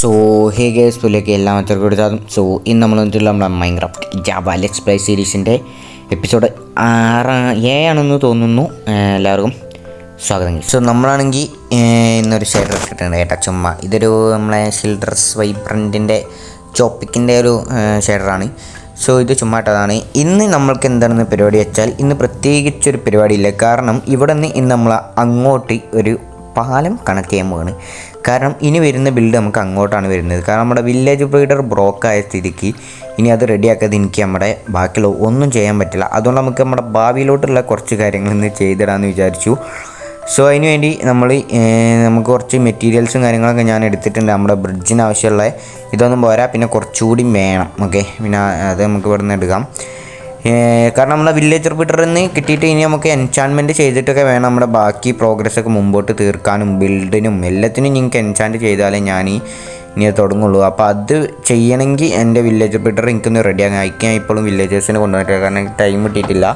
So ഹേ guys പുലേക്ക് എല്ലാ മറ്റവർക്കും കൊടുത്താലും so ഇന്ന് നമ്മൾ വന്നിട്ടുള്ള നമ്മുടെ മൈൻക്രാഫ്റ്റ് ജാബ ലെറ്റ്സ് പ്ലേ സീരീസിന്റെ എപ്പിസോഡ് ആറ് ഏഴാണെന്ന് തോന്നുന്നു. എല്ലാവർക്കും സ്വാഗതം. സോ നമ്മളാണെങ്കിൽ ഇന്നൊരു ഷെയർ ഇട്ടിട്ടുണ്ട് കേട്ടോ. ചുമ്മാ. ഇതൊരു നമ്മളെ ഷിൽഡ്രസ് വൈബ്രന്റിന്റെ ചോപ്പിക്കിന്റെ ഒരു ഷെയറാണ് സോ ഇത് ചുമ്മാട്ടതാണ് ഇന്ന് നമ്മൾക്ക് എന്താണെന്ന് പരിപാടി വെച്ചാൽ ഇന്ന് പ്രത്യേകിച്ചൊരു പരിപാടിയില്ല. കാരണം ഇവിടെ നിന്ന് ഇന്ന് നമ്മൾ അങ്ങോട്ട് ഒരു പാലം കണക്ട് ചെയ്യാൻ പോവാണ്. കാരണം ഇനി വരുന്ന ബിൽഡ് നമുക്ക് അങ്ങോട്ടാണ് വരുന്നത്. കാരണം നമ്മുടെ വില്ലേജ് ബ്രീഡർ ബ്രോക്കായ സ്ഥിതിക്ക് ഇനി അത് റെഡിയാക്കാതെ എനിക്ക് നമ്മുടെ ബാക്കിയുള്ള ഒന്നും ചെയ്യാൻ പറ്റില്ല. അതുകൊണ്ട് നമുക്ക് നമ്മുടെ ഭാവിയിലോട്ടുള്ള കുറച്ച് കാര്യങ്ങൾ ഇന്ന് ചെയ്തിടാമെന്ന് വിചാരിച്ചു. സോ അതിന് വേണ്ടി നമ്മൾ നമുക്ക് കുറച്ച് മെറ്റീരിയൽസും കാര്യങ്ങളൊക്കെ ഞാൻ എടുത്തിട്ടുണ്ട് നമ്മുടെ ബ്രിഡ്ജിന് ആവശ്യമുള്ള. ഇതൊന്നും പോരാ പിന്നെ കുറച്ചുകൂടി വേണം. ഓക്കെ പിന്നെ അത് നമുക്ക് ഇവിടെ നിന്ന് എടുക്കാം. കാരണം നമ്മുടെ വില്ലേജ് റിപ്പീറ്റർ നിന്ന് കിട്ടിയിട്ട് ഇനി നമുക്ക് എൻചാൻമെന്റ് ചെയ്തിട്ടൊക്കെ വേണം. നമ്മുടെ ബാക്കി പ്രോഗ്രസ് ഒക്കെ മുമ്പോട്ട് തീർക്കാനും ബിൽഡിനും എല്ലാത്തിനും നിങ്ങൾക്ക് എൻചാന്റ് ചെയ്താലേ ഞാൻ ഇനി തുടങ്ങുള്ളൂ. അപ്പോൾ അത് ചെയ്യണമെങ്കിൽ എന്റെ വില്ലേജ് റിപ്പീറ്റർ എനിക്കൊന്ന് റെഡിയാക്കാൻ അയക്കാൻ ഇപ്പോഴും വില്ലേജേഴ്സിനെ കൊണ്ടുവന്നിട്ടില്ല. കാരണം എനിക്ക് ടൈം കിട്ടിയിട്ടില്ല.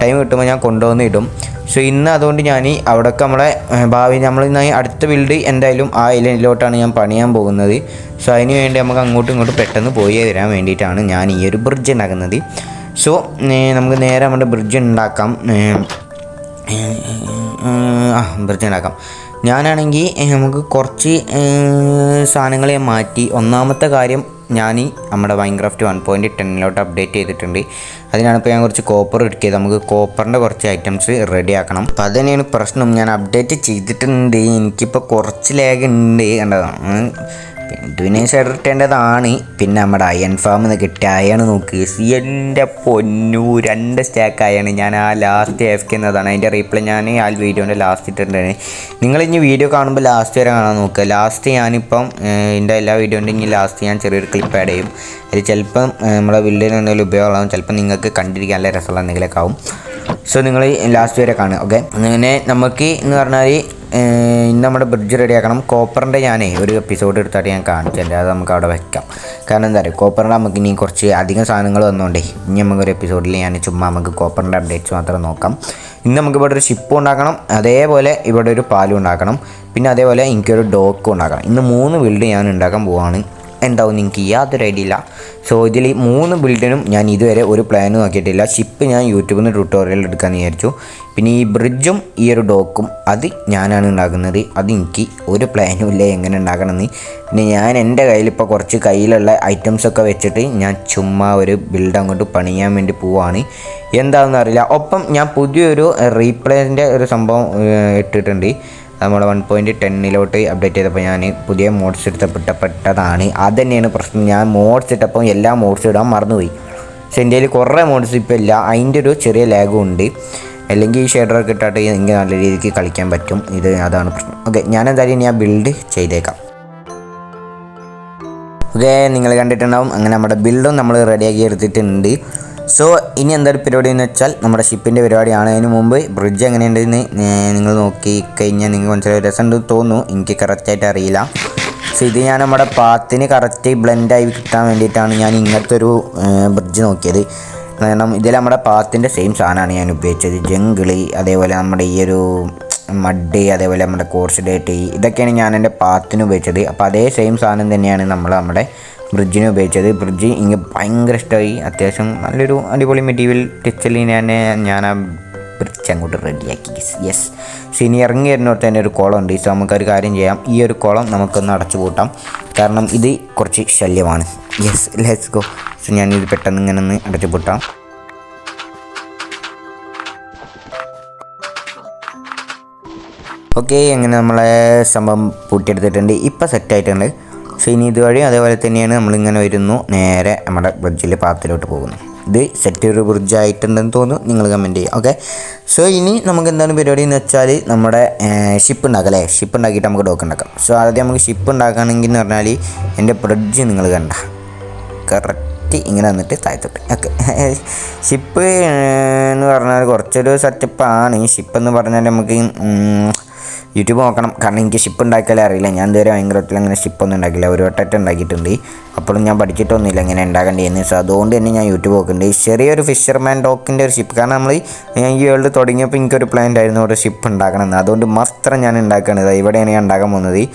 ടൈം കിട്ടുമ്പോൾ ഞാൻ കൊണ്ടുവന്ന് ഇടും. സോ ഇന്ന് അതുകൊണ്ട് ഞാൻ അവിടെയൊക്കെ നമ്മളെ ഭാവി നമ്മൾ ഇന്ന് അടുത്ത ബിൽഡ് എന്തായാലും ആ ഐലൻഡിലോട്ടാണ് ഞാൻ പണിയാൻ പോകുന്നത്. സോ അതിന് വേണ്ടി നമുക്ക് അങ്ങോട്ടും ഇങ്ങോട്ടും പെട്ടെന്ന് പോയി വരാൻ വേണ്ടിയിട്ടാണ് ഞാൻ ഈ ഒരു ബ്രിഡ്ജ് ഉണ്ടാക്കുന്നത് സോ നമുക്ക് നേരെ നമ്മുടെ ബ്രിഡ്ജ് ഉണ്ടാക്കാം. ആ ബ്രിഡ്ജ് ഉണ്ടാക്കാം. ഞാനാണെങ്കിൽ നമുക്ക് കുറച്ച് സാധനങ്ങളെ മാറ്റി ഒന്നാമത്തെ കാര്യം ഞാൻ നമ്മുടെ മൈൻക്രാഫ്റ്റ് വൺ പോയിന്റ് ടെന്നിലോട്ട് അപ്ഡേറ്റ് ചെയ്തിട്ടുണ്ട്. അതിനാണ് ഇപ്പോൾ ഞാൻ കുറച്ച് കോപ്പർ എടുക്കിയത്. നമുക്ക് കോപ്പറിന്റെ കുറച്ച് ഐറ്റംസ് റെഡി ആക്കണം. അപ്പം അത് തന്നെയാണ് പ്രശ്നം. ഞാൻ അപ്ഡേറ്റ് ചെയ്തിട്ടുണ്ട്. എനിക്കിപ്പോൾ കുറച്ച് ലാഗ് ഉണ്ട് കണ്ടതാണ് പിന്നെ ഷെയർ ഇട്ടേണ്ടതാണ് പിന്നെ നമ്മുടെ അയൺ ഫാമിൽ നിന്ന് കിട്ടിയ അയൺ നോക്ക്. എന്റെ പൊന്നു രണ്ട് സ്റ്റാക്ക് അയൺ ഞാൻ ആ ലാസ്റ്റ് എഫ് എന്നതാണ്. അതിന്റെ റീപ്ലൈ ഞാൻ ആ വീഡിയോന്റെ ലാസ്റ്റ് ഇട്ടിട്ടുണ്ടാണ് നിങ്ങൾ ഇനി വീഡിയോ കാണുമ്പോൾ ലാസ്റ്റ് വരെ കാണാൻ നോക്കുക. ലാസ്റ്റ് ഞാനിപ്പം എന്റെ എല്ലാ വീഡിയോന്റെ ഇനി ലാസ്റ്റ് ഞാൻ ചെറിയൊരു ക്ലിപ്പ് ആഡ് ചെയ്യും. അത് ചിലപ്പം നമ്മുടെ ബിൽഡിന് എന്തെങ്കിലും ഉപയോഗമാകും ചിലപ്പം നിങ്ങൾക്ക് കണ്ടിരിക്കാൻ നല്ല രസമുള്ള എന്തെങ്കിലുമൊക്കെ ആവും. സോ നിങ്ങൾ ലാസ്റ്റ് വരെ കാണുക ഓക്കെ അങ്ങനെ നമുക്ക് എന്ന് പറഞ്ഞാൽ ഇന്ന് നമ്മുടെ ബ്രിഡ്ജ് റെഡിയാക്കണം കോപ്പറിന്റെ ഞാനേ ഒരു എപ്പിസോഡ് എടുത്തിട്ട് ഞാൻ കാണിച്ചില്ല അത് നമുക്ക് അവിടെ വെക്കാം. കാരണം എന്താ പറയുക കോപ്പറിന്റെ നമുക്ക് ഇനി കുറച്ച് അധികം സാധനങ്ങൾ വന്നുകൊണ്ടേ ഇനി നമുക്ക് ഒരു എപ്പിസോഡിൽ ഞാൻ ചുമ്മാ നമുക്ക് കോപ്പറിന്റെ അപ്ഡേറ്റ്സ് മാത്രം നോക്കാം. ഇന്ന് നമുക്ക് ഇവിടെ ഒരു ഷിപ്പ് ഉണ്ടാക്കണം. അതേപോലെ ഇവിടെ ഒരു പാലും ഉണ്ടാക്കണം. പിന്നെ അതേപോലെ എനിക്കൊരു ഡോക്കും ഉണ്ടാക്കണം. ഇന്ന് മൂന്ന് ബിൽഡ് ഞാൻ ഉണ്ടാക്കാൻ പോവാണ്. എന്താവും നിങ്ങൾക്ക് യാതൊരു ഐഡിയ ഇല്ല. സോ ഇതിൽ മൂന്ന് ബിൽഡിനും ഞാൻ ഇതുവരെ ഒരു പ്ലാനും നോക്കിയിട്ടില്ല ഷിപ്പ് ഞാൻ യൂട്യൂബിൽ നിന്ന് ട്യൂട്ടോറിയൽ എടുക്കാമെന്ന് വിചാരിച്ചു. പിന്നെ ഈ ബ്രിഡ്ജും ഈ ഒരു ഡോക്കും അത് ഞാനാണ് ഉണ്ടാക്കുന്നത്. അത് എനിക്ക് ഒരു പ്ലാനും ഇല്ല എങ്ങനെ ഉണ്ടാക്കണമെന്ന്. പിന്നെ ഞാൻ എന്റെ കയ്യിലിപ്പോൾ കുറച്ച് കയ്യിലുള്ള ഐറ്റംസ് ഒക്കെ വെച്ചിട്ട് ഞാൻ ചുമ്മാ ഒരു ബിൽഡ് അങ്ങോട്ട് പണിയാൻ വേണ്ടി പോവാണ്. എന്താണെന്ന് അറിയില്ല. ഒപ്പം ഞാൻ പുതിയൊരു റീപ്ലേസിന്റെ ഒരു സംഭവം ഇട്ടിട്ടുണ്ട്. നമ്മുടെ വൺ പോയിന്റ് ടെന്നിലോട്ട് അപ്ഡേറ്റ് ചെയ്തപ്പോൾ ഞാൻ പുതിയ മോഡ്സ് എടുത്തപ്പെട്ടപ്പെട്ടതാണ് അത് തന്നെയാണ് പ്രശ്നം. ഞാൻ മോഡ്സ് ഇട്ടപ്പോൾ എല്ലാ മോഡ്സ് ഇടാൻ മറന്നുപോയി. പക്ഷേ എന്റെ കയ്യിൽ കുറേ മോഡ്സ് ഇപ്പോൾ ഇല്ല. അതിന്റെ ഒരു ചെറിയ ലാഗും ഉണ്ട്. അല്ലെങ്കിൽ ഈ ഷെയ്ഡറൊക്കെ ഇട്ടിട്ട് എനിക്ക് നല്ല രീതിക്ക് കളിക്കാൻ പറ്റും. ഇത് അതാണ് പ്രശ്നം. ഓക്കെ ഞാൻ എന്തായാലും ഞാൻ ബിൽഡ് ചെയ്തേക്കാം. ഓക്കെ നിങ്ങൾ കണ്ടിട്ടുണ്ടാവും. അങ്ങനെ നമ്മുടെ ബിൽഡും നമ്മൾ റെഡിയാക്കി എടുത്തിട്ടുണ്ട്. സോ ഇനി എന്തൊരു പരിപാടി എന്ന് വെച്ചാൽ നമ്മുടെ ഷിപ്പിന്റെ പരിപാടിയാണ് അതിന് മുമ്പ് ബ്രിഡ്ജ് എങ്ങനെയുണ്ടെന്ന് നിങ്ങൾ നോക്കി കഴിഞ്ഞാൽ നിങ്ങൾക്ക് മനസ്സിലായി രസമുണ്ട് തോന്നുന്നു. എനിക്ക് കറക്റ്റായിട്ട് അറിയില്ല. സോ ഇത് ഞാൻ നമ്മുടെ പാത്തിന് കറക്റ്റ് ബ്ലെൻഡായി കിട്ടാൻ വേണ്ടിയിട്ടാണ് ഞാൻ ഇങ്ങനത്തെ ഒരു ബ്രിഡ്ജ് നോക്കിയത്. കാരണം ഇതിൽ നമ്മുടെ പാത്തിന്റെ സെയിം സാധനമാണ് ഞാൻ ഉപയോഗിച്ചത്. ജംഗിളി അതേപോലെ നമ്മുടെ ഈ ഒരു മഡ് അതേപോലെ നമ്മുടെ കോഴ്സ് ഡേറ്റ് ഇതൊക്കെയാണ് ഞാൻ എന്റെ പാത്തിന് ഉപയോഗിച്ചത്. അപ്പോൾ അതേ സെയിം സാധനം തന്നെയാണ് നമ്മൾ നമ്മുടെ ബ്രിഡ്ജിന് ഉപയോഗിച്ചത്. ബ്രിഡ്ജ് എനിക്ക് ഭയങ്കര ഇഷ്ടമായി അത്യാവശ്യം നല്ലൊരു അടിപൊളി മെറ്റീരിയൽ ടച്ചിൽ ഞാൻ ഞാൻ ആ ബ്രിഡ്ജ് അങ്ങോട്ട് റെഡിയാക്കി യെസ് സിനി ഇറങ്ങി വരുന്നവർ തന്നെ ഒരു കുളം ഉണ്ട്. സോ നമുക്കൊരു കാര്യം ചെയ്യാം. ഈ ഒരു കുളം നമുക്കൊന്ന് അടച്ചു പൂട്ടാം. കാരണം ഇത് കുറച്ച് ശല്യമാണ്. യെസ് ലെറ്റ്സ് ഗോ സോ ഞാനിത് പെട്ടെന്ന് ഇങ്ങനെ ഒന്ന് അടച്ചു പൂട്ടാം. ഓക്കെ അങ്ങനെ നമ്മളെ സംഭവം പൂട്ടിയെടുത്തിട്ടുണ്ട്. ഇപ്പം സെറ്റായിട്ടുണ്ട് സോ ഇനി ഇതുവഴി അതേപോലെ തന്നെയാണ് നമ്മളിങ്ങനെ വരുന്നു. നേരെ നമ്മുടെ ബ്രിഡ്ജിലെ പാത്തിലോട്ട് പോകുന്നു. ഇത് സെറ്റ് ഒരു ബ്രിഡ്ജ് ആയിട്ടുണ്ടെന്ന് തോന്നുന്നു. നിങ്ങൾ കമന്റ് ചെയ്യുക ഓക്കെ സോ ഇനി നമുക്ക് എന്താണ് പരിപാടി എന്ന് വെച്ചാൽ നമ്മുടെ ഷിപ്പ് ഉണ്ടാക്കാം അല്ലേ? ഷിപ്പ് ഉണ്ടാക്കിയിട്ട് നമുക്ക് ഡോക്ക് ഉണ്ടാക്കാം. സോ ആദ്യം നമുക്ക് ഷിപ്പ് ഉണ്ടാക്കുകയാണെങ്കിൽ എന്ന് പറഞ്ഞാൽ എന്റെ ബ്രിഡ്ജ് നിങ്ങൾ കണ്ട. കറക്റ്റ് ഇങ്ങനെ വന്നിട്ട് താഴത്തോട്ട്. ഓക്കെ. ഷിപ്പ് എന്ന് പറഞ്ഞാൽ കുറച്ചൊരു സെറ്റപ്പാണ്. ഷിപ്പ് എന്ന് പറഞ്ഞാൽ നമുക്ക് യൂട്യൂബ് നോക്കണം. കാരണം എനിക്ക് ഷിപ്പ് ഉണ്ടാക്കിയാലേ അറിയില്ല. ഞാൻ ഇതുവരെ ഭയങ്കരത്തിൽ അങ്ങനെ ഷിപ്പൊന്നും ഉണ്ടാക്കില്ല ഒരു വട്ടമായിട്ട് ഉണ്ടാക്കിയിട്ടുണ്ട്. അപ്പോഴും ഞാൻ പഠിച്ചിട്ടൊന്നുമില്ല എങ്ങനെ ഉണ്ടാക്കേണ്ടതെന്ന് സോ അതുകൊണ്ട് തന്നെ ഞാൻ യൂട്യൂബ് നോക്കുന്നുണ്ട്. ചെറിയൊരു ഫിഷർമാൻ ഡോക്കിന്റെ ഒരു ഷിപ്പ്. കാരണം നമ്മൾ ഞാൻ ഈ വേൾഡ് തുടങ്ങിയപ്പോൾ എനിക്കൊരു പ്ലാൻ ഉണ്ടായിരുന്നു ഒരു ഷിപ്പ് ഉണ്ടാക്കണമെന്ന്. അതുകൊണ്ട് മാത്രം ഞാൻ ഉണ്ടാക്കുന്നത് ഇവിടെയാണ് ഞാൻ ഉണ്ടാക്കാൻ പോകുന്നത്.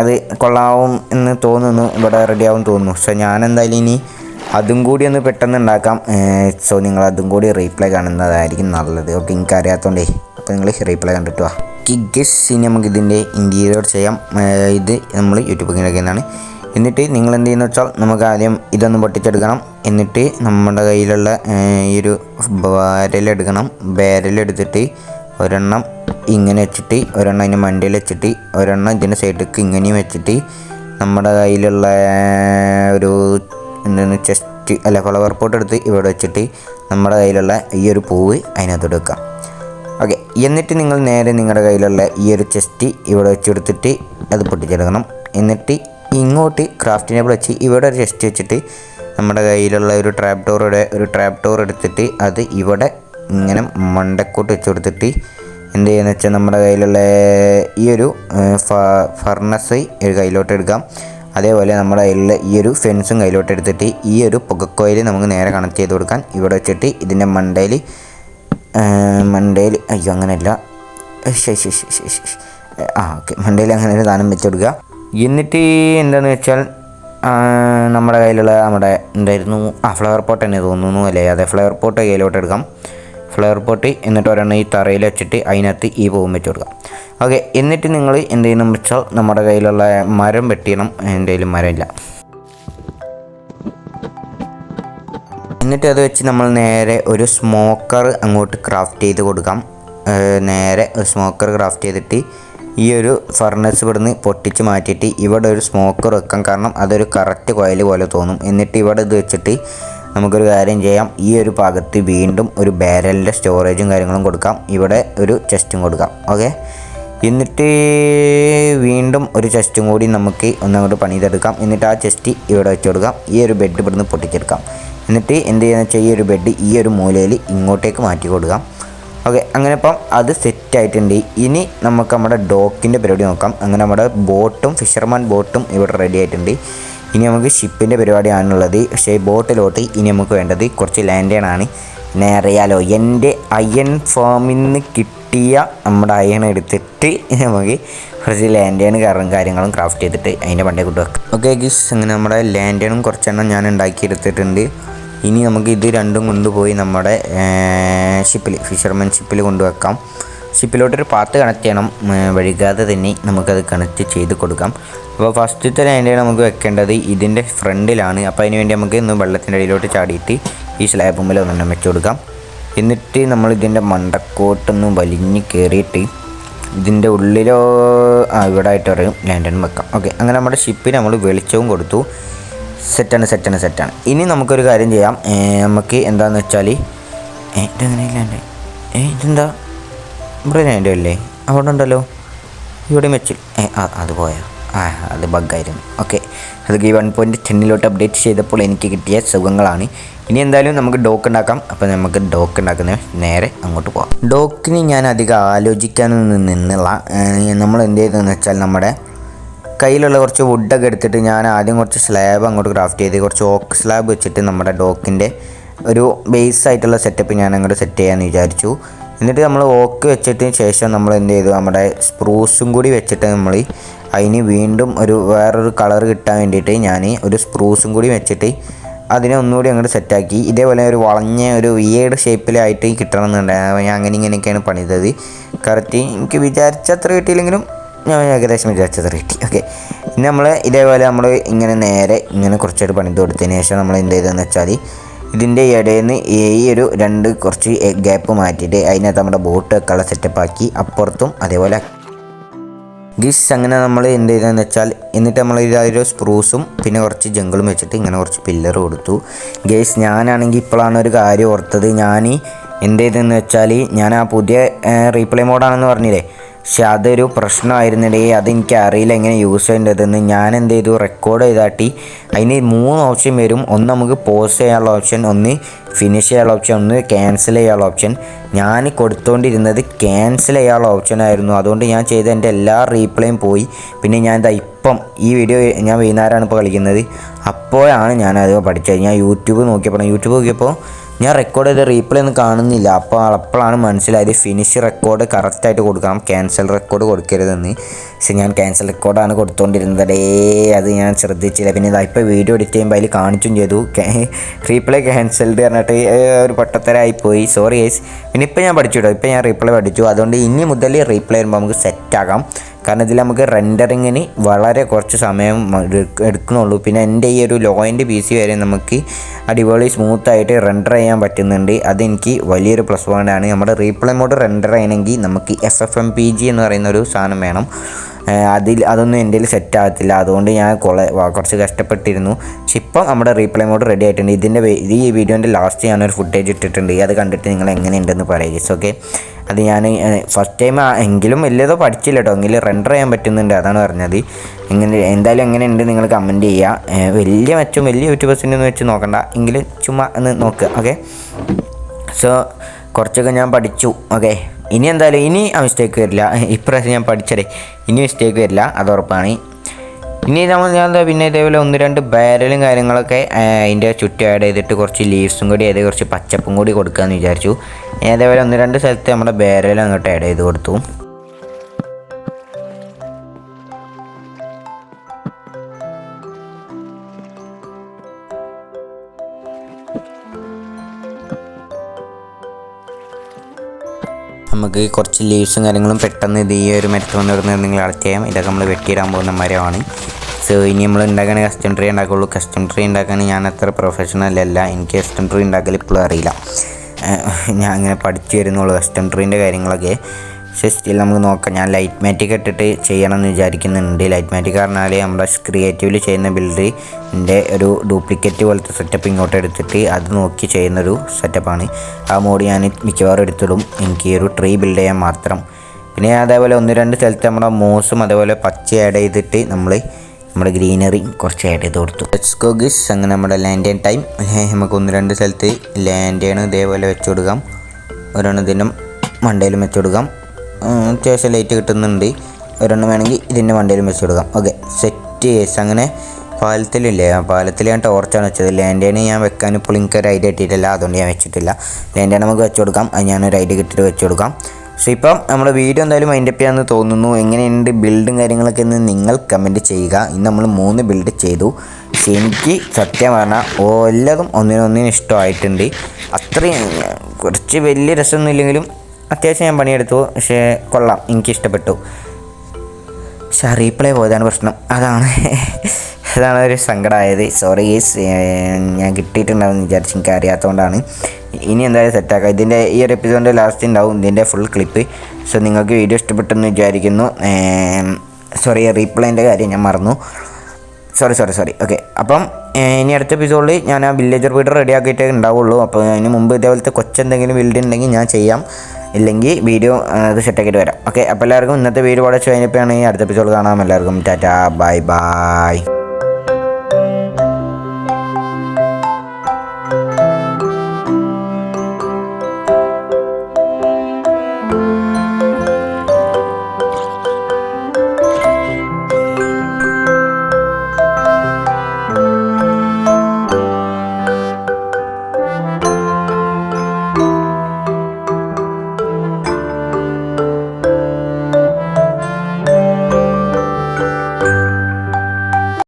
അത് കൊള്ളാവും എന്ന് തോന്നുന്നു. ഇവിടെ റെഡിയാവും തോന്നുന്നു. സോ ഞാൻ എന്തായാലും ഇനി അതും കൂടി ഒന്ന് പെട്ടെന്ന് ഉണ്ടാക്കാം. സോ നിങ്ങൾ അതും കൂടി റീപ്ലൈ കാണുന്നതായിരിക്കും നല്ലത്. ഓക്കെ എനിക്ക് അറിയാത്തതുകൊണ്ടേ അപ്പോൾ നിങ്ങൾ റീപ്ലൈ കണ്ടിട്ട് വാ. ഗസ് ഇനി നമുക്ക് ഇതിന്റെ ഇന്റീരിയർ ചെയ്യാം. ഇത് നമ്മൾ യൂട്യൂബിൽ കിടക്കുന്നതാണ് എന്നിട്ട് നിങ്ങൾ എന്ത് ചെയ്യുന്ന വെച്ചാൽ നമുക്ക് ആദ്യം ഇതൊന്ന് പൊട്ടിച്ചെടുക്കണം. എന്നിട്ട് നമ്മുടെ കയ്യിലുള്ള ഈ ഒരു ബാരലെടുക്കണം ബാരലെടുത്തിട്ട് ഒരെണ്ണം ഇങ്ങനെ വെച്ചിട്ട് ഒരെണ്ണം അതിന്റെ മണ്ടയിൽ വെച്ചിട്ട് ഒരെണ്ണം ഇതിന്റെ സൈഡിലേക്ക് ഇങ്ങനെയും വെച്ചിട്ട് നമ്മുടെ കയ്യിലുള്ള ഒരു എന്താണ് ചെസ്റ്റ് അല്ല ഫ്ലവർ പോട്ട് എടുത്ത് ഇവിടെ വെച്ചിട്ട് നമ്മുടെ കയ്യിലുള്ള ഈ ഒരു പൂവ് അതിനകത്ത് വെക്കാം ഓക്കെ എന്നിട്ട് നിങ്ങൾ നേരെ നിങ്ങളുടെ കയ്യിലുള്ള ഈ ഒരു ചെസ്റ്റ് ഇവിടെ വെച്ചെടുത്തിട്ട് അത് പൊട്ടിച്ചെടുക്കണം. എന്നിട്ട് ഇങ്ങോട്ട് ക്രാഫ്റ്റ് ടേബിൾ വെച്ച് ഇവിടെ ഒരു ചെസ്റ്റ് വെച്ചിട്ട് നമ്മുടെ കയ്യിലുള്ള ഒരു ട്രാപ്പ് ഡോറുടെ ഒരു ട്രാപ്പ് ഡോർ എടുത്തിട്ട് അത് ഇവിടെ ഇങ്ങനെ മണ്ടക്കോട്ട് വെച്ച് കൊടുത്തിട്ട് എന്ത് ചെയ്യുന്നത് വെച്ചാൽ നമ്മുടെ കയ്യിലുള്ള ഈ ഒരു ഫർണസ് കയ്യിലോട്ട് എടുക്കാം അതേപോലെ നമ്മുടെ കയ്യിലുള്ള ഈ ഒരു ഫെൻസും കയ്യിലോട്ട് എടുത്തിട്ട് ഈ ഒരു പുകക്കോയിൽ നമുക്ക് നേരെ കണക്ട് ചെയ്ത് കൊടുക്കാൻ ഇവിടെ വെച്ചിട്ട് ഇതിന്റെ മണ്ടയിൽ മണ്ടയിൽ അയ്യോ അങ്ങനെയല്ല. ആ ഓക്കെ. മണ്ടയിൽ അങ്ങനെ ഒരു സാധനം വെച്ച് കൊടുക്കുക. എന്നിട്ട് എന്താണെന്ന് വെച്ചാൽ നമ്മുടെ കയ്യിലുള്ള നമ്മുടെ എന്തായിരുന്നു ആ ഫ്ലവർ പോട്ട് തന്നെ തോന്നുന്നു അല്ലേ? അതെ ഫ്ലവർ പോട്ട് കയ്യിലോട്ട് എടുക്കാം ഫ്ലവർ പോട്ട് എന്നിട്ട് ഒരെണ്ണം ഈ തറയിൽ വെച്ചിട്ട് അതിനകത്ത് ഈ പൂവും വെച്ച് കൊടുക്കാം ഓക്കെ എന്നിട്ട് നിങ്ങൾ എന്ത് ചെയ്യണം വെച്ചാൽ നമ്മുടെ കയ്യിലുള്ള മരം വെട്ടിയണം. എന്തെങ്കിലും മരമില്ല എന്നിട്ട് അത് വെച്ച് നമ്മൾ നേരെ ഒരു സ്മോക്കർ അങ്ങോട്ട് ക്രാഫ്റ്റ് ചെയ്ത് കൊടുക്കാം. നേരെ ഒരു സ്മോക്കർ ക്രാഫ്റ്റ് ചെയ്തിട്ട് ഈ ഒരു ഫർണസ് ഇവിടുന്ന് പൊട്ടിച്ച് മാറ്റിയിട്ട് ഇവിടെ ഒരു സ്മോക്കർ വെക്കാം. കാരണം അതൊരു കറക്റ്റ് കോയിൽ പോലെ തോന്നും. എന്നിട്ട് ഇവിടെ ഇത് വെച്ചിട്ട് നമുക്കൊരു കാര്യം ചെയ്യാം. ഈ ഒരു ഭാഗത്ത് വീണ്ടും ഒരു ബാരലിന്റെ സ്റ്റോറേജും കാര്യങ്ങളും കൊടുക്കാം. ഇവിടെ ഒരു ചെസ്റ്റും കൊടുക്കാം. ഓക്കെ? എന്നിട്ട് വീണ്ടും ഒരു ചെസ്റ്റും കൂടി നമുക്ക് ഒന്നങ്ങോട്ട് പണിതെടുക്കാം. എന്നിട്ട് ആ ചെസ്റ്റ് ഇവിടെ വെച്ച് കൊടുക്കാം. ഈ ഒരു ബെഡ് ഇവിടുന്ന് പൊട്ടിച്ചെടുക്കാം. എന്നിട്ട് എന്ത് ചെയ്യുന്ന വെച്ചാൽ ഈ ഒരു ബെഡ് ഈ ഒരു മൂലയിൽ ഇങ്ങോട്ടേക്ക് മാറ്റി കൊടുക്കാം. ഓക്കെ അങ്ങനെ ഇപ്പം അത് സെറ്റ് ആയിട്ടുണ്ട്. ഇനി നമുക്ക് നമ്മുടെ ഡോക്കിന്റെ പരിപാടി നോക്കാം. അങ്ങനെ നമ്മുടെ ബോട്ടും ഫിഷർമാൻ ബോട്ടും ഇവിടെ റെഡി ആയിട്ടുണ്ട്. ഇനി നമുക്ക് ഷിപ്പിന്റെ പരിപാടിയാണുള്ളത്. പക്ഷേ ബോട്ടിലോട്ട് ഇനി നമുക്ക് വേണ്ടത് കുറച്ച് ലാൻഡേണാണ് പിന്നെ അറിയാലോ എന്റെ അയൺ ഫാമിൽ നിന്ന് കിട്ടിയ നമ്മുടെ അയൺ എടുത്തിട്ട് നമുക്ക് കുറച്ച് ലാൻഡേൺ കാരണം കാര്യങ്ങളും ക്രാഫ്റ്റ് ചെയ്തിട്ട് അതിന്റെ പണ്ടേ കൊണ്ട് വെക്കാം. ഓക്കെ ഗിസ് അങ്ങനെ നമ്മുടെ ലാൻഡേണും കുറച്ചെണ്ണം ഞാൻ ഉണ്ടാക്കി എടുത്തിട്ടുണ്ട്. ഇനി നമുക്ക് ഇത് രണ്ടും കൊണ്ടുപോയി നമ്മുടെ ഷിപ്പിൽ ഫിഷർമാൻ ഷിപ്പിൽ കൊണ്ടുവെക്കാം ഷിപ്പിലോട്ടൊരു പാത്ത് കണക്ട് ചെയ്യണം വഴികാതെ തന്നെ നമുക്കത് കണക്ട് ചെയ്ത് കൊടുക്കാം. അപ്പോൾ ഫസ്റ്റത്തെ അതിന്റെ നമുക്ക് വെക്കേണ്ടത് ഇതിന്റെ ഫ്രണ്ടിലാണ്. അപ്പോൾ അതിന് വേണ്ടി നമുക്ക് ഇന്ന് വെള്ളത്തിന്റെ അടിയിലോട്ട് ചാടിയിട്ട് ഈ സ്ലാബ് മുമ്പിൽ ഒന്നെണ്ണം വെച്ച് കൊടുക്കാം. എന്നിട്ട് നമ്മൾ ഇതിന്റെ മണ്ടക്കോട്ടൊന്ന് വലിഞ്ഞ് കയറിയിട്ട് ഇതിന്റെ ഉള്ളിലോ ആ ഇവിടെ ആയിട്ട് പറയും ലാൻഡനും വെക്കാം. ഓക്കെ അങ്ങനെ നമ്മുടെ ഷിപ്പിന് നമ്മൾ വെളിച്ചവും കൊടുത്തു. സെറ്റാണ് സെറ്റാണ് സെറ്റാണ് ഇനി നമുക്കൊരു കാര്യം ചെയ്യാം. നമുക്ക് എന്താണെന്ന് വെച്ചാൽ ഇതെങ്ങനെ ലാൻഡ് ഏ ഇതെന്താ? ലാൻഡ് അല്ലേ? അവിടെ ഉണ്ടല്ലോ ഇവിടെ ആ അത് പോയോ? ആ അത് ബഗ്ഗായിരുന്നു ഓക്കെ അത് ഈ വൺ പോയിന്റ് ടെന്നിലോട്ട് അപ്ഡേറ്റ് ചെയ്തപ്പോൾ എനിക്ക് കിട്ടിയ സുഖങ്ങളാണ്. ഇനി എന്തായാലും നമുക്ക് ഡോക്ക് ഉണ്ടാക്കാം. അപ്പോൾ നമുക്ക് ഡോക്ക് ഉണ്ടാക്കുന്ന നേരെ അങ്ങോട്ട് പോകാം ഡോക്കിന് ഞാൻ അധികം ആലോചിക്കാനൊന്നും നിന്നില്ല. നമ്മൾ എന്ത് ചെയ്തതെന്ന് വെച്ചാൽ നമ്മുടെ കയ്യിലുള്ള കുറച്ച് വുഡൊക്കെ എടുത്തിട്ട് ഞാൻ ആദ്യം കുറച്ച് സ്ലാബ് അങ്ങോട്ട് ക്രാഫ്റ്റ് ചെയ്ത് കുറച്ച് ഓക്ക് സ്ലാബ് വെച്ചിട്ട് നമ്മുടെ ഡോക്കിന്റെ ഒരു ബേസ് ആയിട്ടുള്ള സെറ്റപ്പ് ഞാൻ അങ്ങോട്ട് സെറ്റ് ചെയ്യാമെന്ന് വിചാരിച്ചു. എന്നിട്ട് നമ്മൾ ഓക്ക് വെച്ചിട്ടതിന് ശേഷം നമ്മൾ എന്ത് ചെയ്തു? നമ്മുടെ സ്പ്രൂസും കൂടി വെച്ചിട്ട് നമ്മൾ അതിന് വീണ്ടും ഒരു വേറൊരു കളർ കിട്ടാൻ വേണ്ടിയിട്ട് ഞാൻ ഒരു സ്പ്രൂസും കൂടി വെച്ചിട്ട് അതിനെ ഒന്നുകൂടി അങ്ങോട്ട് സെറ്റാക്കി. ഇതേപോലെ ഒരു വളഞ്ഞ ഒരു വിയേഡ് ഷേപ്പിലായിട്ട് കിട്ടണം എന്നുണ്ടായിരുന്നു ഞാൻ അങ്ങനെ ഇങ്ങനെയൊക്കെയാണ് പണിതത്. കറക്റ്റ് എനിക്ക് വിചാരിച്ചത്ര കിട്ടിയില്ലെങ്കിലും ഞാൻ ഏകദേശം വിചാരിച്ചത്ര കിട്ടി. ഓക്കെ ഇനി നമ്മൾ ഇതേപോലെ നമ്മൾ ഇങ്ങനെ നേരെ ഇങ്ങനെ കുറച്ചായിട്ട് പണിത് കൊടുത്തതിന് ശേഷം നമ്മൾ എന്ത് ചെയ്തതെന്ന് വെച്ചാൽ ഇതിന്റെ ഇടയിൽ നിന്ന് ഈ ഒരു രണ്ട് കുറച്ച് ഗ്യാപ്പ് മാറ്റിയിട്ട് അതിനകത്ത് നമ്മുടെ ബോട്ട് വെക്കാനുള്ള സെറ്റപ്പ് ആക്കി അപ്പുറത്തും അതേപോലെ ഗീസ് അങ്ങനെ നമ്മൾ എന്ത് ചെയ്തതെന്ന് വെച്ചാൽ എന്നിട്ട് നമ്മൾ ഇതായൊരു സ്പ്രൂസും പിന്നെ കുറച്ച് ജംഗിളും വെച്ചിട്ട് ഇങ്ങനെ കുറച്ച് പില്ലർ കൊടുത്തു. ഗേസ് ഞാനാണെങ്കിൽ ഇപ്പോഴാണ് ഒരു കാര്യം ഓർത്തത്. ഞാൻ എന്ത് ചെയ്തതെന്ന് വെച്ചാൽ ഞാൻ ആ പുതിയ റീപ്ലേ മോഡാണെന്ന് പറഞ്ഞില്ലേ? പക്ഷെ അതൊരു പ്രശ്നമായിരുന്നിടേ. അതെനിക്ക് അറിയില്ല എങ്ങനെ യൂസ് ചെയ്യേണ്ടതെന്ന്. ഞാൻ എന്ത് ചെയ്തു റെക്കോർഡ് ചെയ്താട്ടി. അതിന് മൂന്ന് ഓപ്ഷൻ വരും. ഒന്ന് നമുക്ക് പോസ് ചെയ്യാനുള്ള ഓപ്ഷൻ ഒന്ന് ഫിനിഷ് ചെയ്യാനുള്ള ഓപ്ഷൻ ഒന്ന് ക്യാൻസൽ ചെയ്യാനുള്ള ഓപ്ഷൻ ഞാൻ കൊടുത്തുകൊണ്ടിരുന്നത് ക്യാൻസൽ ചെയ്യാനുള്ള ഓപ്ഷൻ ആയിരുന്നു. അതുകൊണ്ട് ഞാൻ ചെയ്ത എന്റെ എല്ലാ റീപ്ലേയും പോയി. പിന്നെ ഞാൻ എന്താ ഇപ്പം ഈ വീഡിയോ ഞാൻ വൈകുന്നേരമാണ് ഇപ്പോൾ കളിക്കുന്നത്. അപ്പോഴാണ് ഞാൻ അത് പഠിച്ചത്. ഞാൻ യൂട്യൂബ് നോക്കിയപ്പോൾ യൂട്യൂബ് നോക്കിയപ്പോൾ ഞാൻ റെക്കോർഡ് ചെയ്ത റീപ്ലേ ഒന്നും കാണുന്നില്ല. അപ്പോൾ അപ്പോഴാണ് മനസ്സിലായത് ഫിനിഷ് റെക്കോർഡ് കറക്റ്റായിട്ട് കൊടുക്കണം. ക്യാൻസൽ റെക്കോർഡ് കൊടുക്കരുതെന്ന്. പക്ഷെ ഞാൻ ക്യാൻസൽ റെക്കോർഡാണ് കൊടുത്തുകൊണ്ടിരുന്നതേ അത് ഞാൻ ശ്രദ്ധിച്ചില്ല. പിന്നെ ഇപ്പോൾ വീഡിയോ എഡിറ്റ് ചെയ്യുമ്പോൾ അതിൽ കാണിച്ചും ചെയ്തു. റീപ്ലേ ക്യാൻസൽഡ് പറഞ്ഞിട്ട് ഒരു പൊട്ടത്തരായി പോയി. സോറി ഗൈസ് പിന്നെ ഇപ്പോൾ ഞാൻ പഠിച്ചു കേട്ടോ ഇപ്പോൾ ഞാൻ റീപ്ലേ പഠിച്ചു. അതുകൊണ്ട് ഇനി മുതൽ റീപ്ലേ വരുമ്പോൾ നമുക്ക് സെറ്റാകാം കാരണം ഇതിൽ നമുക്ക് റെൻഡറിങ്ങിന് വളരെ കുറച്ച് സമയം എടുക്കുന്നുള്ളൂ. പിന്നെ എന്റെ ഈ ഒരു ലോ എൻഡ് പി സി വരെ നമുക്ക് അടിപൊളി സ്മൂത്തായിട്ട് റെൻഡർ ചെയ്യാൻ പറ്റുന്നുണ്ട്. അതെനിക്ക് വലിയൊരു പ്ലസ് പോയിന്റ് ആണ്. നമ്മുടെ റീപ്ലേ മോഡ് റെൻഡർ ചെയ്യണമെങ്കിൽ നമുക്ക് F F M P G എന്ന് പറയുന്ന ഒരു സാധനം വേണം. അതിൽ അതൊന്നും എന്റെ സെറ്റ് ആകത്തില്ല. അതുകൊണ്ട് ഞാൻ കുറെ കുറച്ച് കഷ്ടപ്പെട്ടിരുന്നു. പക്ഷെ ഇപ്പം നമ്മുടെ റീപ്ലേ മോഡ് റെഡി ആയിട്ടുണ്ട്. ഇതിന്റെ ഈ വീഡിയോന്റെ ലാസ്റ്റ് ഞാനൊരു ഫുട്ടേജ് ഇട്ടിട്ടുണ്ട്. അത് കണ്ടിട്ട് നിങ്ങൾ എങ്ങനെയുണ്ടെന്ന് പറയുക ഓക്കെ അത് ഞാൻ ഫസ്റ്റ് ടൈം എങ്കിലും വലിയതോ പഠിച്ചില്ല കേട്ടോ എങ്കിലും റെൻഡർ ചെയ്യാൻ പറ്റുന്നുണ്ട് അതാണ് പറഞ്ഞത്. എങ്ങനെ എന്തായാലും എങ്ങനെയുണ്ട് നിങ്ങൾ കമന്റ് ചെയ്യുക. വലിയ മെച്ചം വലിയ യൂട്യൂബേഴ്സിന്റെ ഒന്നും വെച്ച് നോക്കണ്ട. എങ്കിലും ചുമ്മാ ഒന്ന് നോക്കുക ഓക്കെ സോ കുറച്ചൊക്കെ ഞാൻ പഠിച്ചു ഓക്കെ ഇനി എന്തായാലും ഇനി ആ മിസ്റ്റേക്ക് വരില്ല. ഇപ്രാവശ്യം ഞാൻ പഠിച്ചടേ ഇനി മിസ്റ്റേക്ക് വരില്ല അത് ഉറപ്പാണ്. ഇനി നമ്മൾ ഞാൻ പിന്നെ ഇതേപോലെ ഒന്ന് രണ്ട് ബാരലും കാര്യങ്ങളൊക്കെ അതിന്റെ ചുറ്റും ആഡ് ചെയ്തിട്ട് കുറച്ച് ലീവ്സും കൂടി അതായത് കുറച്ച് പച്ചപ്പും കൂടി കൊടുക്കാമെന്ന് വിചാരിച്ചു. ഇതേപോലെ ഒന്ന് രണ്ട് സ്ഥലത്ത് നമ്മുടെ ബാരലും അങ്ങോട്ട് ആഡ് ചെയ്ത് കൊടുത്തു. നമുക്ക് കുറച്ച് ലീവ്സും കാര്യങ്ങളും പെട്ടെന്ന് ഇത് ഈ ഒരു മരത്ത് വന്നിടുന്ന നിങ്ങൾ കളക്ട് ചെയ്യാം. ഇതൊക്കെ നമ്മൾ വെട്ടിയിടാൻ പോകുന്ന മരമാണ്. സോ ഇനി നമ്മൾ ഉണ്ടാക്കണ കസ്റ്റം ട്രീ ഉണ്ടാക്കുള്ളൂ കസ്റ്റം ട്രീ ഉണ്ടാക്കാൻ ഞാൻ അത്ര പ്രൊഫഷണൽ അല്ല. എനിക്ക് കസ്റ്റം ട്രീ ഉണ്ടാക്കൽ ഇപ്പോഴും അറിയില്ല. ഞാൻ അങ്ങനെ പഠിച്ചു വരുന്നുള്ളൂ കസ്റ്റം ട്രീന്റെ കാര്യങ്ങളൊക്കെ. പക്ഷേ സ്റ്റിൽ നമുക്ക് നോക്കാം. ഞാൻ ലൈറ്റ് മാറ്റിക് ഇട്ടിട്ട് ചെയ്യണം എന്ന് വിചാരിക്കുന്നുണ്ട്. ലൈറ്റ് മാറ്റിക് പറഞ്ഞാൽ നമ്മുടെ ക്രിയേറ്റീവിൽ ചെയ്യുന്ന ബിൽഡറിന്റെ ഒരു ഡ്യൂപ്ലിക്കേറ്റ് പോലത്തെ സെറ്റപ്പ് ഇങ്ങോട്ട് എടുത്തിട്ട് അത് നോക്കി ചെയ്യുന്നൊരു സെറ്റപ്പാണ് ആ മോഡ് ഞാൻ മിക്കവാറും എടുത്തിടും. എനിക്ക് ഒരു ട്രീ ബിൽഡ് ചെയ്യാൻ മാത്രം. പിന്നെ അതേപോലെ ഒന്ന് രണ്ട് സ്ഥലത്ത് നമ്മുടെ മോസും അതേപോലെ പച്ച ആഡ് ചെയ്തിട്ട് നമ്മൾ നമ്മുടെ ഗ്രീനറി കുറച്ച് ആഡ് ചെയ്ത് കൊടുത്തു. ലെറ്റ്സ് ഗോ ഗിസ് അങ്ങനെ നമ്മുടെ ലാൻഡ് ടൈം നമുക്ക് ഒന്ന് രണ്ട് സ്ഥലത്ത് ലാൻഡ് ഇതേപോലെ വെച്ച് കൊടുക്കാം. ഒരെണ്ണത്തിനും മണ്ടയിലും വെച്ച് കൊടുക്കാം. അത്യാവശ്യം ലൈറ്റ് കിട്ടുന്നുണ്ട്. ഒരെണ്ണം വേണമെങ്കിൽ ഇതിന്റെ മണ്ടയിലും വെച്ച് കൊടുക്കാം. ഓക്കെ സെറ്റ് കേസ് അങ്ങനെ പാലത്തിലില്ലേ? ആ പാലത്തിൽ ഞാൻ ടോർച്ചാണ് വെച്ചത്. ലാൻഡേണ് ഞാൻ വെക്കാൻ ഇപ്പോൾ എനിക്ക് ഒരു ഐഡിയ കിട്ടിയിട്ടില്ല. അതുകൊണ്ട് ഞാൻ വെച്ചിട്ടില്ല. ലാൻഡേണ് നമുക്ക് വെച്ച് കൊടുക്കാം. അത് ഞാനൊരു ഐഡിയ കിട്ടിയിട്ട് വെച്ച് കൊടുക്കാം. സോ ഇപ്പം നമ്മുടെ വീഡിയോ എന്തായാലും മൈൻഡ് അപ്പ് ചെയ്യാമെന്ന് തോന്നുന്നു. എങ്ങനെയുണ്ട് ബിൽഡും കാര്യങ്ങളൊക്കെ എന്ന് നിങ്ങൾ കമന്റ് ചെയ്യുക. ഇന്ന് നമ്മൾ മൂന്ന് ബിൽഡ് ചെയ്തു. പക്ഷേ എനിക്ക് സത്യം പറഞ്ഞാൽ എല്ലാതും ഒന്നിനൊന്നിനും ഇഷ്ടമായിട്ടുണ്ട്. അത്രയും കുറച്ച് വലിയ രസമൊന്നും ഇല്ലെങ്കിലും അത്യാവശ്യം ഞാൻ പണിയെടുത്തു. പക്ഷേ കൊള്ളാം. എനിക്ക് ഇഷ്ടപ്പെട്ടു. പക്ഷെ റീപ്ലേ പോയതാണ് പ്രശ്നം. അതാണ് അതാണ് ഒരു സങ്കടമായത്. സോറി ഗേസ് ഞാൻ കിട്ടിയിട്ടുണ്ടാവും വിചാരിച്ച് എനിക്ക് അറിയാത്തതുകൊണ്ടാണ് ഇനി എന്തായാലും സെറ്റാക്കാം ഇതിന്റെ ഈ ഒരു എപ്പിസോഡിന്റെ ലാസ്റ്റ് ഉണ്ടാവും. ഇതിന്റെ ഫുൾ ക്ലിപ്പ് സോ നിങ്ങൾക്ക് വീഡിയോ ഇഷ്ടപ്പെട്ടെന്ന് വിചാരിക്കുന്നു. സോറി റീപ്ലൈന്റെ കാര്യം ഞാൻ മറന്നു. സോറി സോറി സോറി ഓക്കെ അപ്പം ഇനി അടുത്ത എപ്പിസോഡിൽ ഞാൻ ആ വില്ലേജർ വീട് റെഡി ആക്കിയിട്ടേ ഉണ്ടാവുള്ളൂ. അപ്പോൾ അതിന് മുമ്പ് ഇതേപോലത്തെ കൊച്ചെന്തെങ്കിലും ബിൽഡ് ഉണ്ടെങ്കിൽ ഞാൻ ചെയ്യാം. ഇല്ലെങ്കിൽ വീഡിയോ അത് സെറ്റാക്കിയിട്ട് വരാം. ഓക്കെ അപ്പോൾ എല്ലാവർക്കും ഇന്നത്തെ വീഡിയോ വളരെ കഴിഞ്ഞപ്പോഴാണ് അടുത്ത എപ്പിസോഡ് കാണാം. എല്ലാവർക്കും ടാറ്റാ ബൈ ബൈ.